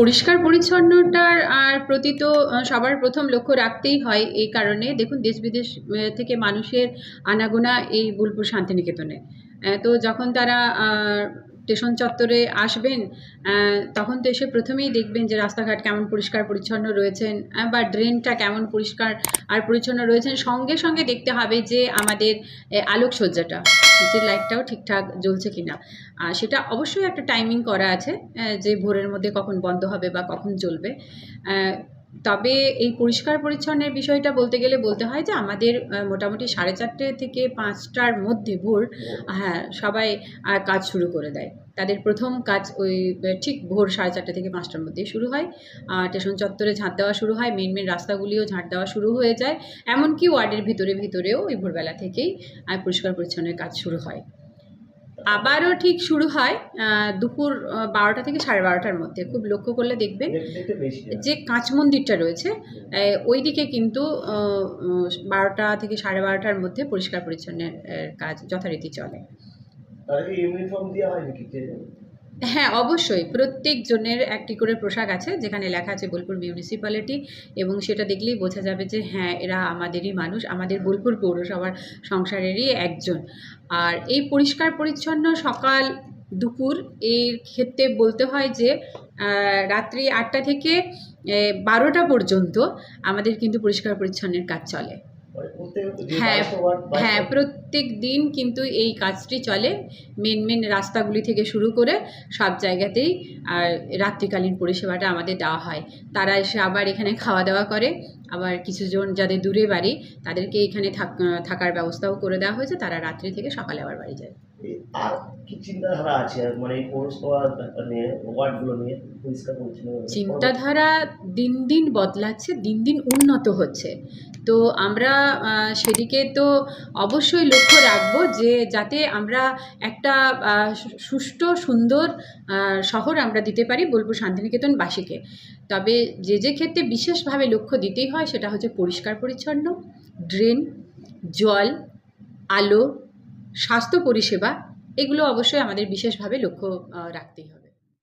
পরিষ্কার পরিচ্ছন্নতার আর প্রতি তো সবার প্রথম লক্ষ্য রাখতেই হয় এই কারণে। দেখুন, দেশ বিদেশ থেকে মানুষের আনাগোনা এই বোলপুর শান্তিনিকেতনে। তো যখন তারা স্টেশন চত্বরে আসবেন তখন তো এসে প্রথমেই দেখবেন যে রাস্তাঘাট কেমন পরিষ্কার পরিচ্ছন্ন রয়েছেন বা ড্রেনটা কেমন পরিষ্কার আর পরিচ্ছন্ন রয়েছেন। সঙ্গে সঙ্গে দেখতে হবে যে আমাদের আলোকসজ্জাটা। যে লাইটটাও ঠিকঠাক জ্বলছে কিনা। আর সেটা অবশ্যই একটা টাইমিং করা আছে যে ভোরের মধ্যে কখন বন্ধ হবে বা কখন আহ, তবে এই পরিষ্কার পরিচ্ছন্নের বিষয়টা বলতে গেলে বলতে হয় যে আমাদের মোটামুটি সাড়ে চারটে থেকে পাঁচটার মধ্যে ভোর হ্যাঁ সবাই কাজ শুরু করে দেয়। তাদের প্রথম কাজ ওই ঠিক ভোর সাড়ে চারটে থেকে পাঁচটার মধ্যেই শুরু হয়। স্টেশন চত্বরে ঝাঁট দেওয়া শুরু হয় মেন মেন রাস্তাগুলিও ঝাঁট দেওয়া শুরু হয়ে যায়। এমনকি ওয়ার্ডের ভিতরে ভিতরেও ওই ভোরবেলা থেকেই পরিষ্কার পরিচ্ছন্নের কাজ শুরু হয়। আবারও ঠিক শুরু হয় দুপুর বারোটা থেকে সাড়ে বারোটার মধ্যে। খুব লক্ষ্য করলে দেখবেন যে কাঁচ মন্দিরটা রয়েছে ওই দিকে কিন্তু বারোটা থেকে সাড়ে বারোটার মধ্যে পরিষ্কার পরিচ্ছন্নের কাজ যথারীতি চলে। ইউনিফর্ম হয় নাকি যে হ্যাঁ অবশ্যই। প্রত্যেক জনের একটি করে পোশাক আছে, যেখানে লেখা আছে বোলপুর মিউনিসিপ্যালিটি এবং সেটা দেখলেই বোঝা যাবে যে হ্যাঁ এরা আমাদেরই মানুষ, আমাদের বোলপুর পৌরসভার সংসারেরই একজন। আর এই পরিষ্কার পরিচ্ছন্ন সকাল, দুপুর, এর ক্ষেত্রে বলতে হয় যে রাত্রি আটটা থেকে বারোটা পর্যন্ত আমাদের কিন্তু পরিষ্কার পরিচ্ছন্নের কাজ চলে। হ্যাঁ, হ্যাঁ প্রত্যেক দিন কিন্তু এই কাজটি চলে মেন মেন রাস্তাগুলি থেকে শুরু করে সব জায়গাতেই আর রাত্রিকালীন পরিষেবাটা আমাদের দেওয়া হয়। তারা এসে আবার এখানে খাওয়া দাওয়া করে আবার কিছুজন যাদের দূরে বাড়ি তাদেরকে এখানে থাক- থাকার ব্যবস্থাও করে দেওয়া হয়েছে তারা রাত্রি থেকে সকালে আবার বাড়ি যায়। চিন্তাধারা মানে পরিচ্ছন্ন চিন্তাধারা দিন দিন বদলাচ্ছে, দিন দিন উন্নত হচ্ছে। তো আমরা সেদিকে তো অবশ্যই লক্ষ্য রাখব যে যাতে আমরা একটা সুষ্ঠু, সুন্দর শহর আমরা দিতে পারি বোলপুর শান্তিনিকেতনবাসীকে তবে যে যে ক্ষেত্রে বিশেষভাবে লক্ষ্য দিতেই হয় সেটা হচ্ছে পরিষ্কার পরিচ্ছন্ন, ড্রেন, জল, আলো স্বাস্থ্য পরিষেবা এগুলো অবশ্যই আমাদের বিশেষভাবে লক্ষ্য রাখতেই হবে।